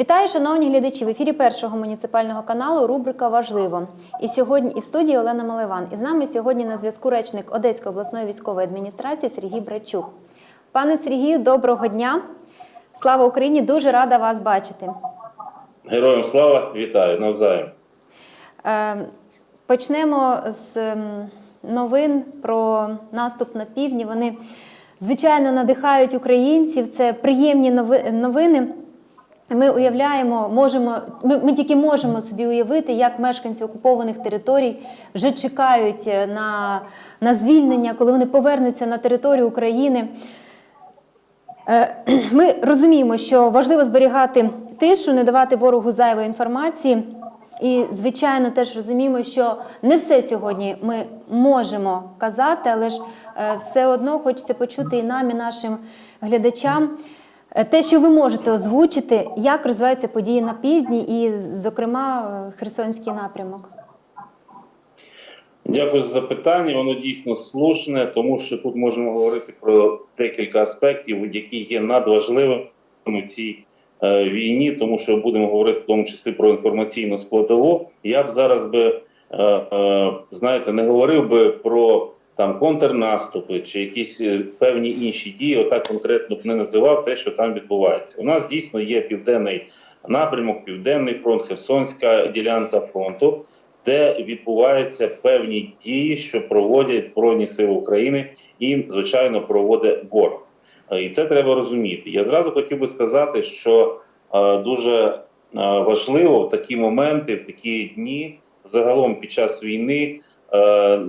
Вітаю, шановні глядачі! В ефірі першого муніципального каналу рубрика Важливо. І сьогодні і в студії Олена Маливан. І з нами сьогодні на зв'язку речник Одеської обласної військової адміністрації Сергій Брачук. Пане Сергію, доброго дня! Слава Україні! Дуже рада вас бачити. Героям слава, вітаю навзаєм. Е, Почнемо з новин про наступ на півдні. Вони звичайно надихають українців. Це приємні нови- новини. Ми уявляємо, можемо, ми, ми тільки можемо собі уявити, як мешканці окупованих територій вже чекають е, на, на звільнення, коли вони повернуться на територію України. Е, Ми розуміємо, що важливо зберігати тишу, не давати ворогу зайвої інформації. І, звичайно, теж розуміємо, що не все сьогодні ми можемо казати, але ж е, все одно хочеться почути і нам, і нашим глядачам те, що ви можете озвучити, як розвиваються події на півдні, і, зокрема, е, Херсонський напрямок. Дякую за запитання. Воно дійсно слушне, тому що тут можемо говорити про декілька аспектів, які є надважливими в цій е, війні, тому що будемо говорити в тому числі про інформаційну складову. Я б зараз би е, е, знаєте, не говорив би про там контрнаступи чи якісь е, певні інші дії. Отак конкретно б не називав те, що там відбувається. У нас дійсно є південний напрямок, південний фронт, Херсонська ділянка фронту. Де відбуваються певні дії, що проводять Збройні Сили України, і звичайно проводить ворог. Е, І це треба розуміти. Я зразу хотів би сказати, що е, дуже е, важливо в такі моменти, в такі дні, загалом під час війни,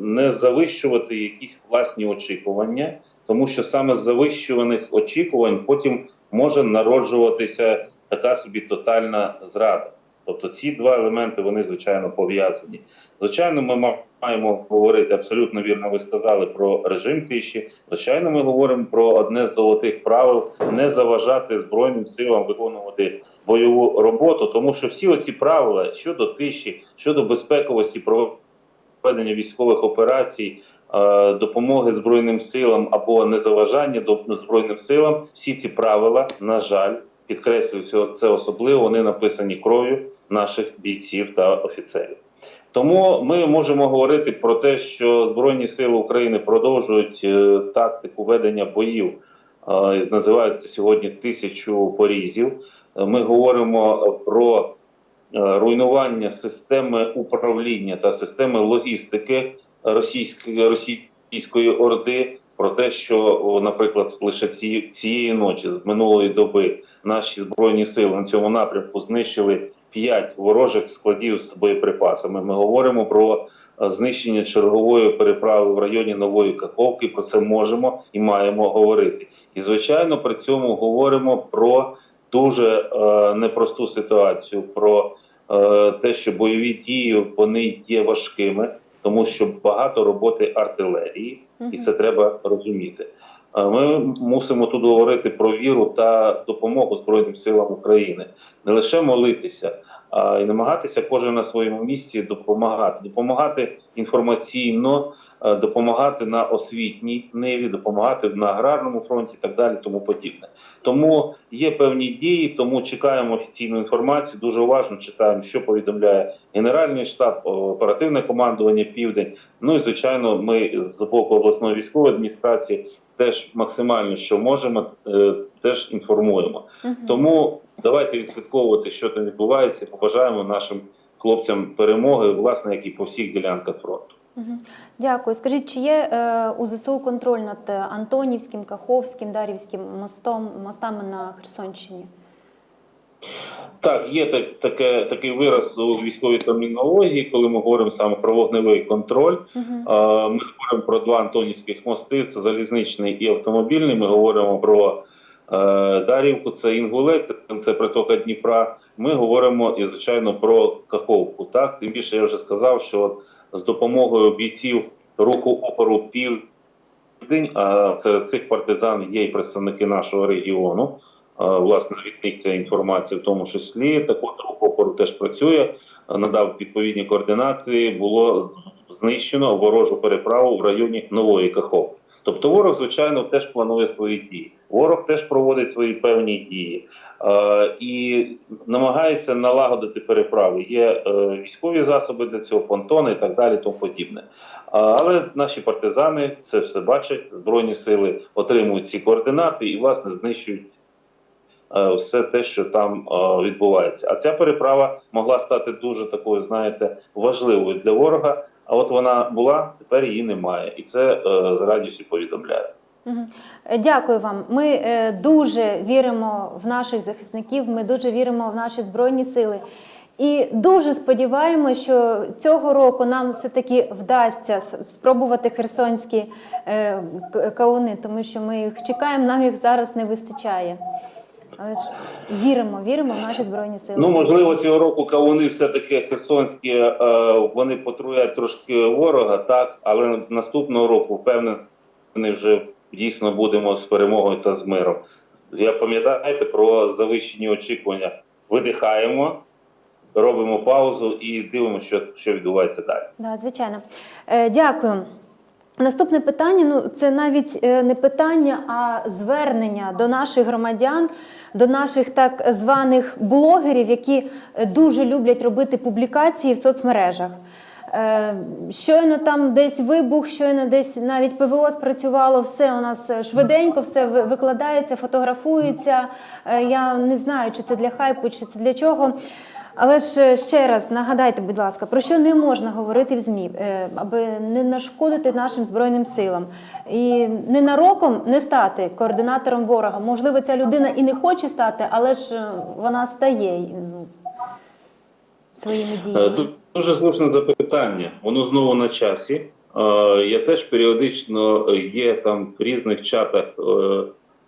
не завищувати якісь власні очікування, тому що саме з завищуваних очікувань потім може народжуватися така собі тотальна зрада. Тобто ці два елементи вони звичайно пов'язані. Звичайно, ми ма- маємо говорити абсолютно вірно. Ви сказали про режим тиші. Звичайно, ми говоримо про одне з золотих правил не заважати збройним силам виконувати бойову роботу, тому що всі оці правила щодо тиші, щодо безпековості проведення військових операцій. е, Допомоги збройним силам або незаважання до збройним силам, всі ці правила, на жаль, підкреслюю це особливо. Вони написані кров'ю наших бійців та офіцерів. Тому ми можемо говорити про те, що Збройні Сили України продовжують е, тактику ведення боїв. Е, називається сьогодні тисячу порізів. Ми говоримо про руйнування системи управління та системи логістики російської російської орди. Про те, що, наприклад, лише ці, цієї ночі з минулої доби наші збройні сили на цьому напрямку знищили п'ять ворожих складів з боєприпасами. Ми говоримо про е, знищення чергової переправи в районі Нової Каховки. Про це можемо і маємо говорити. І звичайно, при цьому говоримо про дуже е, непросту ситуацію. про е, те, що бойові дії вони є важкими, тому що багато роботи артилерії, і це треба розуміти. Е, Ми мусимо тут говорити про віру та допомогу Збройним силам України, не лише молитися, й намагатися кожен на своєму місці допомагати, допомагати інформаційно, е, допомагати на освітній ниві, допомагати на аграрному фронті, і так далі, тому подібне. Тому є певні дії, тому чекаємо офіційну інформацію. Дуже уважно читаємо, що повідомляє Генеральний штаб, оперативне командування Південь. Ну і звичайно, ми з боку обласної військової адміністрації теж максимально, що можемо, е, теж інформуємо. Мгм. Тому давайте відслідковувати, що там відбувається. Побажаємо нашим хлопцям перемоги, власне, як і по всіх ділянках фронту. Дякую. Скажіть, чи є е, у ЗСУ контроль над е, Антонівським, Каховським, Дарівським мостом, мостами на Херсонщині? Так, є так, таке, такий вираз у військовій термінології, коли ми говоримо саме про вогневий контроль. Мгм. Е, Ми говоримо про два антонівських мости: це залізничний і автомобільний. Ми говоримо про Дарівку, це Інгулець, це, це притока Дніпра. Ми говоримо і звичайно про Каховку. Так, тим більше я вже сказав, що з допомогою бійців руху опору південь, а це цих партизан є і представники нашого регіону. Е, Власне, від них ця інформація в тому числі. Так от рух опору теж працює, е, надав відповідні координати. Було знищено ворожу переправу в районі Нової Каховки. Тобто ворог, звичайно, теж планує свої дії. Ворог теж проводить свої певні дії. Е, і намагається налагодити переправи. Є е, військові засоби для цього, понтони і так далі, тому подібне. А, Але наші партизани це все бачать, збройні сили отримують ці координати і власне знищують е, все те, що там е, відбувається. А ця переправа могла стати дуже такою, знаєте, важливою для ворога. А от вона була, тепер її немає, і це е, з радістю повідомляю. Е, Дякую вам. Ми е, дуже віримо в наших захисників. Ми дуже віримо в наші збройні сили. І дуже сподіваємося, що цього року нам все-таки вдасться спробувати херсонські е, кауни, тому що ми їх чекаємо, нам їх зараз не вистачає. Але ж віримо, віримо в наші збройні сили. Ну можливо, цього року кавуни все-таки херсонські, е, вони потруять трошки ворога, так, але наступного року впевнений, вже дійсно будемо з перемогою та з миром. Я пам'ятаєте про завищені очікування. Видихаємо, робимо паузу і дивимося, що, що відбувається далі. Да, звичайно. Е, дякую. Наступне питання ну це навіть е, не питання, а звернення до наших громадян, до наших так званих блогерів, які е, дуже люблять робити публікації в соцмережах. Е, Щойно там десь вибух, щойно десь навіть ПВО спрацювало, все у нас е, швиденько, все викладається, фотографується. Е, Я не знаю, чи це для хайпу, чи це для чого. Але ж ще раз нагадайте, будь ласка, про що не можна говорити в ЗМІ, аби не нашкодити нашим збройним силам і ненароком не стати координатором ворога. Можливо, ця людина і не хоче стати, але ж вона стає своїми діями. Ду- Дуже слушне запитання. Воно знову на часі. Е, Я теж періодично е, є там в різних чатах е,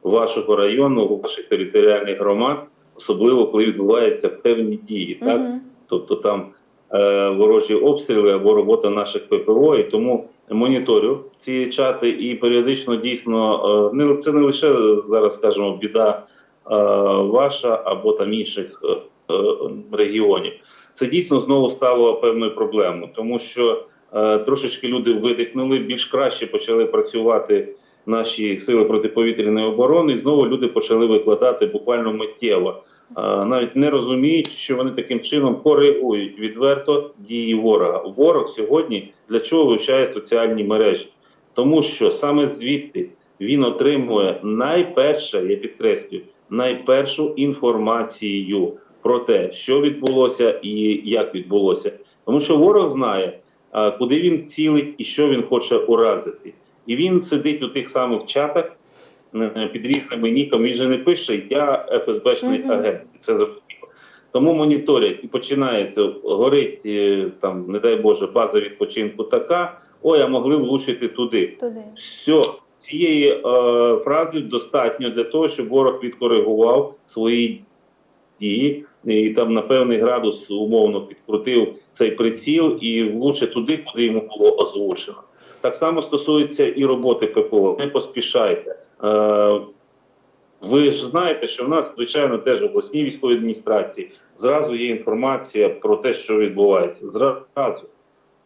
вашого району, ваших територіальних громад, особливо коли відбуваються певні дії. Так? Тобто там е, ворожі обстріли або робота наших ППО, і тому моніторю ці чати і періодично дійсно е, не це не лише зараз, скажімо, біда е, ваша або там інших е, регіонів. Це дійсно знову стало певною проблемою, тому що е, трошечки люди видихнули, більш краще почали працювати наші сили протиповітряної оборони, і знову люди почали викладати буквально миттєво а, навіть не розуміють, що вони таким чином коригують відверто дії ворога. Ворог сьогодні для чого вивчає соціальні мережі? Тому що саме звідти він отримує найперше, я підкреслюю, найпершу інформацію про те, що відбулося і як відбулося. Тому що ворог знає, куди він цілить і що він хоче уразити. І він сидить у тих самих чатах під різними ніками. Він же не пише Я ФСБшний Мгм. агент. Це зрозуміло. Тому моніторять і починається горить е, там, не дай Боже, база відпочинку така. Ой, а могли влучити туди. Туди. Все, цієї е, фрази достатньо для того, щоб ворог відкоригував свої дії і там на певний градус умовно підкрутив цей приціл і влучить туди, куди йому було озвучено. Так само стосується і роботи ППО. Не поспішайте. Е, ви ж знаєте, що в нас, звичайно, теж в обласній військовій адміністрації зразу є інформація про те, що відбувається. Зразу.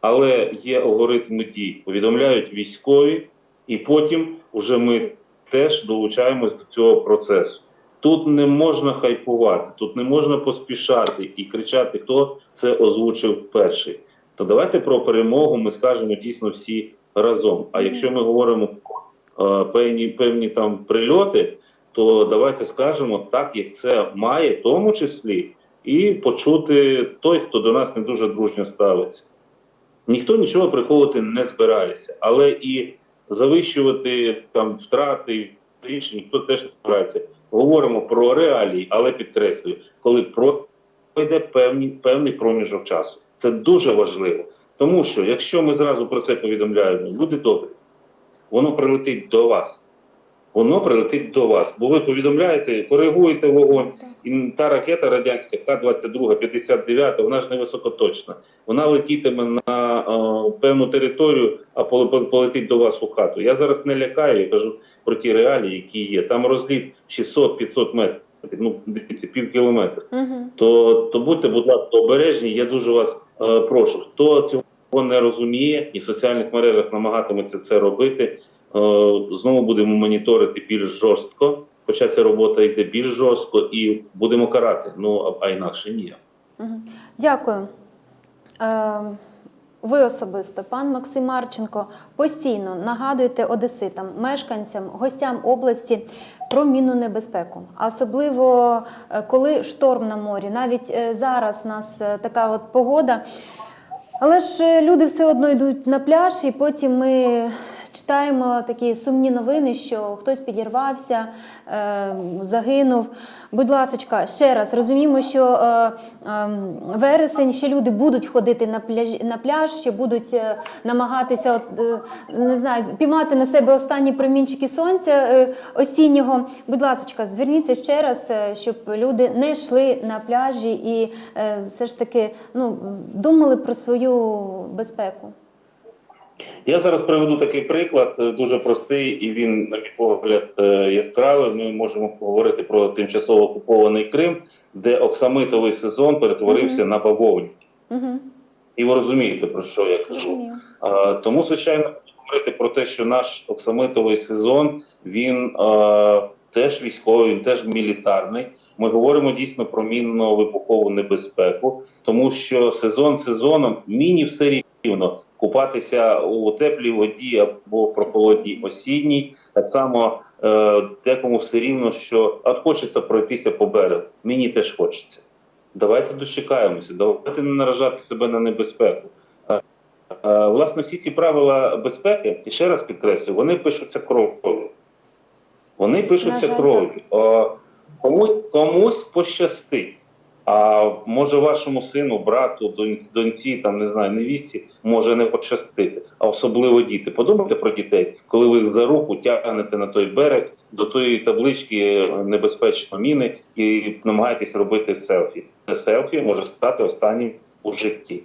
Але є алгоритми дій, повідомляють військові, і потім вже ми теж долучаємось до цього процесу. Тут не можна хайпувати, тут не можна поспішати і кричати, хто це озвучив перший. То давайте про перемогу ми скажемо дійсно всі разом. А якщо ми говоримо про е, певні, певні там прильоти, то давайте скажемо так, як це має, в тому числі, і почути той, хто до нас не дуже дружньо ставиться. Ніхто нічого приховувати не збирається, але і завищувати там втрати інше ніхто теж не збирається. Говоримо про реалії, але підкреслюю, коли пройде певні, певний проміжок часу. Це дуже важливо. Тому що якщо ми зразу про це повідомляємо, люди добрі, воно прилетить до вас. Воно прилетить до вас. Бо ви повідомляєте, коригуєте вогонь. І та ракета радянська К-22, 59, вона ж не високоточна. Вона летітиме на певну територію, а поле- поле- полетить до вас у хату. Я зараз не лякаю, я кажу про ті реалії, які є. Там розліт 600-500 метрів. Ну, дивіться, пів кілометра Угу. то, то будьте, будь ласка, обережні. Я дуже вас е, прошу. Хто цього не розуміє і в соціальних мережах намагатиметься це робити, е, знову будемо моніторити більш жорстко хоча ця робота йде більш жорстко, і будемо карати. Ну а, інакше ні. Дякую. Е, Ви особисто, пан Максим Марченко, постійно нагадуєте одеситам, мешканцям, гостям області про мінну небезпеку. Особливо е, коли шторм на морі. Навіть е, зараз у нас е, така от погода. Але ж люди все одно йдуть на пляж, і потім ми читаємо такі сумні новини, що хтось підірвався, е, загинув. Будь ласочка, ще раз розуміємо, що е, е, вересень ще люди будуть ходити на пляж, на пляж, ще будуть е, намагатися от, не знаю, піймати на себе останні промінчики сонця осіннього. Будь ласочка, зверніться ще раз, щоб люди не йшли на пляжі і все ж таки ну, думали про свою безпеку. Я зараз приведу такий приклад, е, дуже простий, і він, на мій погляд, е, яскравий. Ми можемо поговорити про тимчасово окупований Крим, де оксамитовий сезон перетворився Мгм. на бавовні. Угу, І ви розумієте, про що я кажу. А, Тому, звичайно, говорити про те, що наш оксамитовий сезон він а, теж військовий, він теж мілітарний. Ми говоримо дійсно про мінно-вибухову небезпеку, тому що сезон сезоном міні все рівно купатися у теплій воді або прохолодній осінній. Так само е, декому все рівно, що от хочеться пройтися по берегу. Мені теж хочеться. Давайте дочекаємося, давайте не наражати себе на небезпеку. Е, Власне, всі ці правила безпеки, і ще раз підкреслюю, вони пишуться кров'ю. Вони пишуться кров'ю. Е, комусь пощастить. А може вашому сину, брату, доньці, там не знаю, невістці може не пощастити, а особливо діти. Подумайте про дітей, коли ви їх за руку тягнете на той берег до тої таблички небезпечно міни і намагаєтесь робити селфі. Це селфі може стати останнім у житті.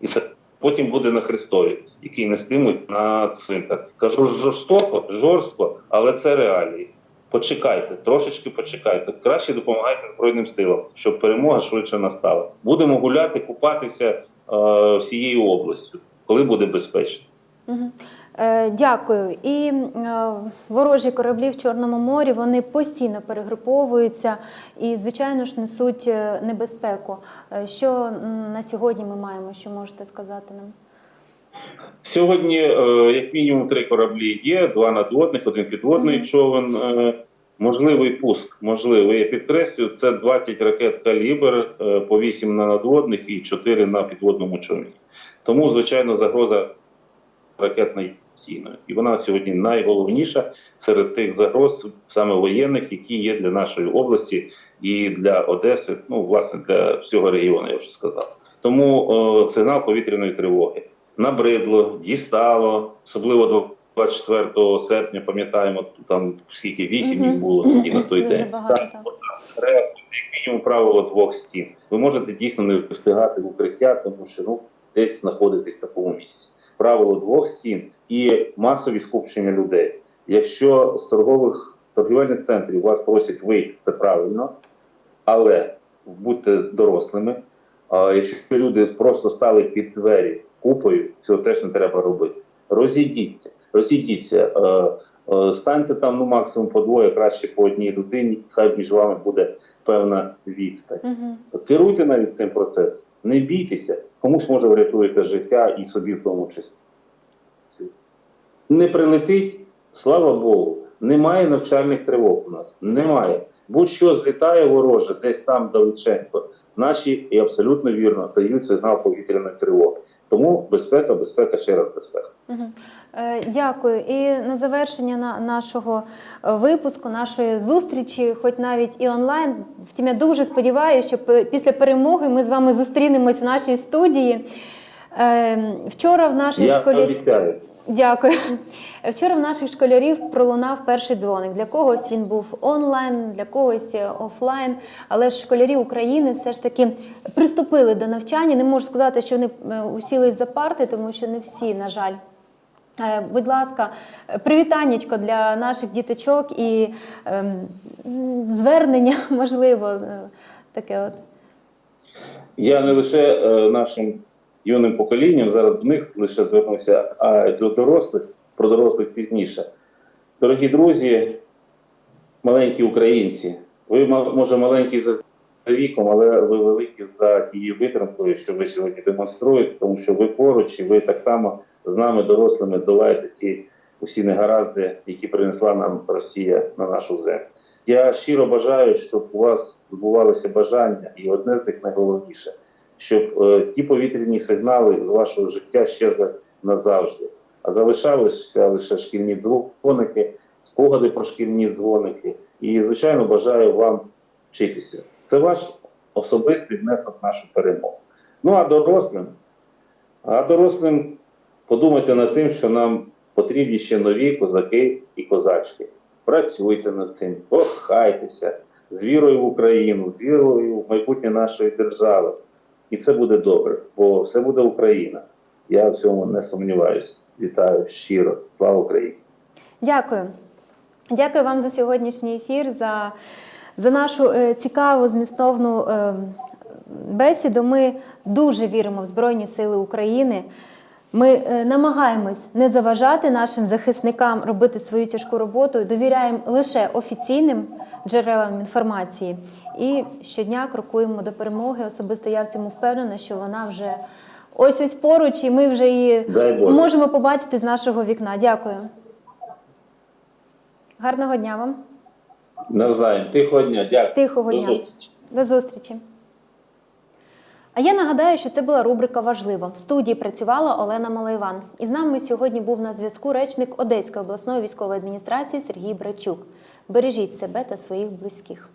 І це потім буде на Христові, який нестимуть на цвинтар. Кажу жорстоко, жорстко, але це реалії. Почекайте, трошечки почекайте. Краще допомагайте Збройним силам, щоб перемога швидше настала. Будемо гуляти, купатися е, всією областю, коли буде безпечно. Мгм. Е, Дякую. І е, ворожі кораблі в Чорному морі вони постійно перегруповуються і, звичайно ж, несуть е, небезпеку. Е, Що на сьогодні ми маємо? Що можете сказати нам? Сьогодні, е, як мінімум, три кораблі є: два надводних, один підводний човен. Е, можливий пуск, можливий. Я підкреслюю, це 20 ракет калібр, е, по 8 на надводних і 4 на підводному човні. Тому, звичайно, загроза ракетна є постійною. І вона сьогодні найголовніша серед тих загроз, саме воєнних, які є для нашої області і для Одеси, ну, власне, для всього регіону, я вже сказав. Тому е, сигнал повітряної тривоги набридло, дістало, особливо 24 серпня, пам'ятаємо, там скільки вісім їх було тоді на той день. треба як мінімум правило двох стін. Ви можете дійсно не встигати в укриття, тому що ну десь знаходитесь в такому місці. Правило двох стін і масові скупчення людей. Якщо з торгових торгівельних центрів вас просять вийти, це правильно, але будьте дорослими. Якщо люди просто стали під двері купою, цього теж не треба робити. Розійдіться, розійдіться, е, е, станьте там ну максимум по двоє, краще по одній людині, хай між вами буде певна відстань. Угу. Керуйте навіть цим процесом, не бійтеся, комусь може врятуєте життя і собі в тому числі. Не прилетить, слава Богу, немає навчальних тривог у нас. Немає. Будь-що злітає вороже, десь там далеченько. Наші і абсолютно вірно дають сигнал повітряної тривоги. Тому безпека, безпека, ще раз безпека. Е, Дякую. І на завершення на- нашого е, випуску, нашої зустрічі, хоч навіть і онлайн. Втім, я дуже сподіваюся, що після перемоги ми з вами зустрінемось в нашій студії. Е, Вчора в нашій Я школі. обіцяю. Дякую. Вчора в наших школярів пролунав перший дзвоник. Для когось він був онлайн, для когось офлайн. Але ж школярі України все ж таки приступили до навчання. Не можу сказати, що вони е, усілись за парти, тому що не всі, на жаль. Е, Будь ласка, привітаннячко для наших діточок і ем, звернення, можливо, е, таке от. Я не лише нашим юним поколінням, зараз до них лише звернувся, а до дорослих, про дорослих пізніше. Дорогі друзі, маленькі українці. Ви може маленькі за віком, але ви великі за тією витримкою, що ви сьогодні демонструєте, тому що ви поруч і ви так само з нами, дорослими, долаєте ті усі негаразди, які принесла нам Росія на нашу землю. Я щиро бажаю, щоб у вас збувалися бажання, і одне з них найголовніше, щоб е, ті повітряні сигнали з вашого життя щезли назавжди, а залишалися лише шкільні дзвоники, спогади про шкільні дзвоники. І, звичайно, бажаю вам вчитися. Це ваш особистий внесок в нашу перемогу. Ну а дорослим, а дорослим подумайте над тим, що нам потрібні ще нові козаки і козачки. Працюйте над цим, кохайтеся з вірою в Україну, з вірою в майбутнє нашої держави. І це буде добре, бо все буде Україна. Я в цьому не сумніваюся. Вітаю щиро. Слава Україні! Дякую. Дякую вам за сьогоднішній ефір, за, за нашу е, цікаву, змістовну е, бесіду. Ми дуже віримо в Збройні Сили України. Ми е, намагаємось не заважати нашим захисникам робити свою тяжку роботу, довіряємо лише офіційним джерелам інформації і щодня крокуємо до перемоги. Особисто я в цьому впевнена, що вона вже ось ось поруч, і ми вже її можемо побачити з нашого вікна. Дякую. Гарного дня вам, Навзаєм. Тихого дня. Дякую. тихого До дня. зустрічі. До зустрічі. А я нагадаю, що це була рубрика Важливо. В студії працювала Олена Малайван. І з нами сьогодні був на зв'язку речник Одеської обласної військової адміністрації Сергій Брачук. Бережіть себе та своїх близьких.